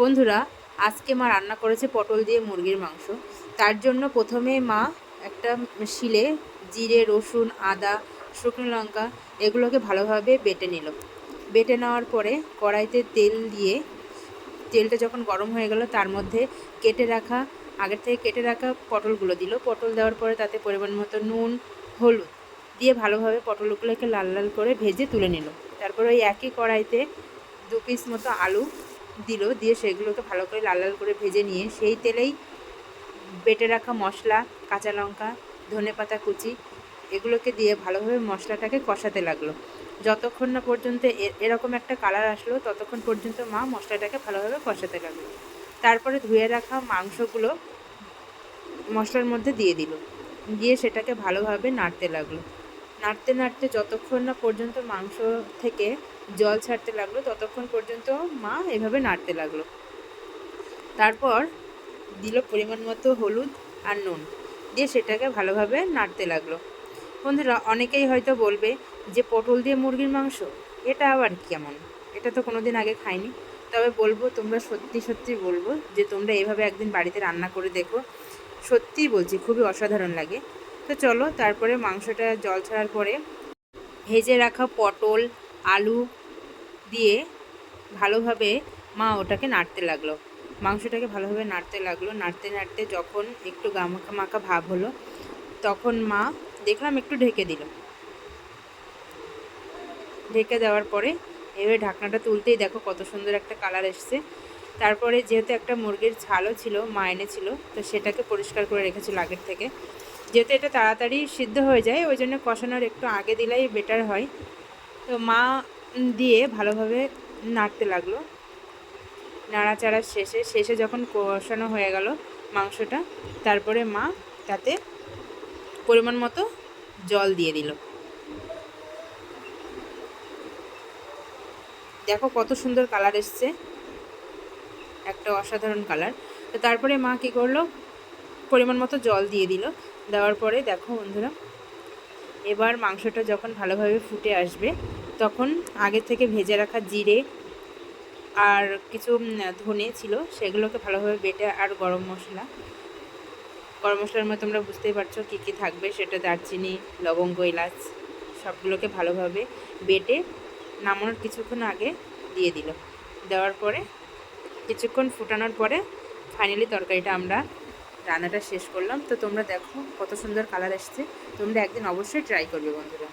বন্ধুরা, আজকে মা রান্না করেছে পটল দিয়ে মুরগির মাংস। তার জন্য প্রথমে মা একটা শিলে জিরে, রসুন, আদা, শুকনো লঙ্কা এগুলোকে ভালোভাবে বেটে নিল। বেটে নেওয়ার পরে কড়াইতে তেল দিয়ে তেলটা যখন গরম হয়ে গেল, তার মধ্যে কেটে রাখা, আগের থেকে কেটে রাখা পটলগুলো দিল। পটল দেওয়ার পরে তাতে পরিমাণ মতো নুন, হলুদ দিয়ে ভালোভাবে পটলগুলোকে লাল লাল করে ভেজে তুলে নিল। তারপর ওই একই কড়াইতে দু পিস মতো আলু দিল, দিয়ে সেগুলোকে ভালো করে লাল লাল করে ভেজে নিয়ে সেই তেলেই বেটে রাখা মশলা, কাঁচা লঙ্কা, ধনে পাতা কুচি, এগুলোকে দিয়ে ভালোভাবে মশলাটাকে কষাতে লাগল। যতক্ষণ না পর্যন্ত এরকম একটা কালার আসলো, ততক্ষণ পর্যন্ত মা মশলাটাকে ভালোভাবে কষাতে লাগল। তারপরে ধুয়ে রাখা মাংসগুলো মশলার মধ্যে দিয়ে দিল। দিয়ে সেটাকে ভালোভাবে নাড়তে লাগল। নাড়তে নাড়তে যতক্ষণ না পর্যন্ত মাংস থেকে জল ছাড়তে লাগল, ততক্ষণ পর্যন্ত মা এভাবে নাড়তে লাগল। তারপর দিল পরিমাণ মতো হলুদ আর নুন দিয়ে সেটাকে ভালোভাবে নাড়তে লাগল। বন্ধুরা, অনেকেই হয়তো বলবে যে পটল দিয়ে মুরগির মাংস, এটা আবার কেমন? এটা তো কোনোদিন আগে খাইনি। তবে বলব, তোমরা সত্যি সত্যি বলব যে তোমরা এভাবে একদিন বাড়িতে রান্না করে দেখো। সত্যিই বলছি, খুবই অসাধারণ লাগে। তো চলো, তারপরে মাংসটা জল ছাড়ার পরে ভেজে রাখা পটল, আলু দিয়ে ভালোভাবে মা ওটাকে নাড়তে লাগল। মাংসটাকে ভালোভাবে নাড়তে লাগল। নাড়তে নাড়তে যখন একটু গামাখা মাখা ভাব হলো, তখন মা দেখলাম একটু ঢেকে দিল। ঢেকে দেওয়ার পরে এবারে ঢাকনাটা তুলতেই দেখো কত সুন্দর একটা কালার এসছে। তারপরে যেহেতু একটা মুরগির ছালও ছিল মা এনেছিল তো সেটাকে পরিষ্কার করে রেখেছিল আগের থেকে। যেহেতু এটা তাড়াতাড়ি সিদ্ধ হয়ে যায়, ওই জন্য কষানোর একটু আগে দিলেই বেটার হয়। তো মা দিয়ে ভালোভাবে নাড়তে লাগল। নাড়াচাড়ার শেষে শেষে যখন কষানো হয়ে গেল মাংসটা, তারপরে মা তাতে পরিমাণ মতো জল দিয়ে দিল। দেখো কত সুন্দর কালার এসছে। একটা অসাধারণ কালার। তো তারপরে মা কী করল? পরিমাণ মতো জল দিয়ে দিল। দেওয়ার পরে দেখো বন্ধুরা, এবার মাংসটা যখন ভালোভাবে ফুটে আসবে, তখন আগে থেকে ভেজে রাখা জিরে আর কিছু ধনে ছিল, সেগুলোকে ভালোভাবে বেটে আর গরম মশলা। গরম মশলার মধ্যে তোমরা বুঝতেই পারছ কী কী থাকবে, সেটা দারচিনি, লবঙ্গ, এলাচ, সবগুলোকে ভালোভাবে বেটে নামানোর কিছুক্ষণ আগে দিয়ে দিল। দেওয়ার পরে কিছুক্ষণ ফুটানোর পরে ফাইনালি তরকারিটা আমরা রান্নাটা শেষ করলাম। তো তোমরা দেখো কত সুন্দর কালার এসছে। তোমরা একদিন অবশ্যই ট্রাই করবে বন্ধুরা।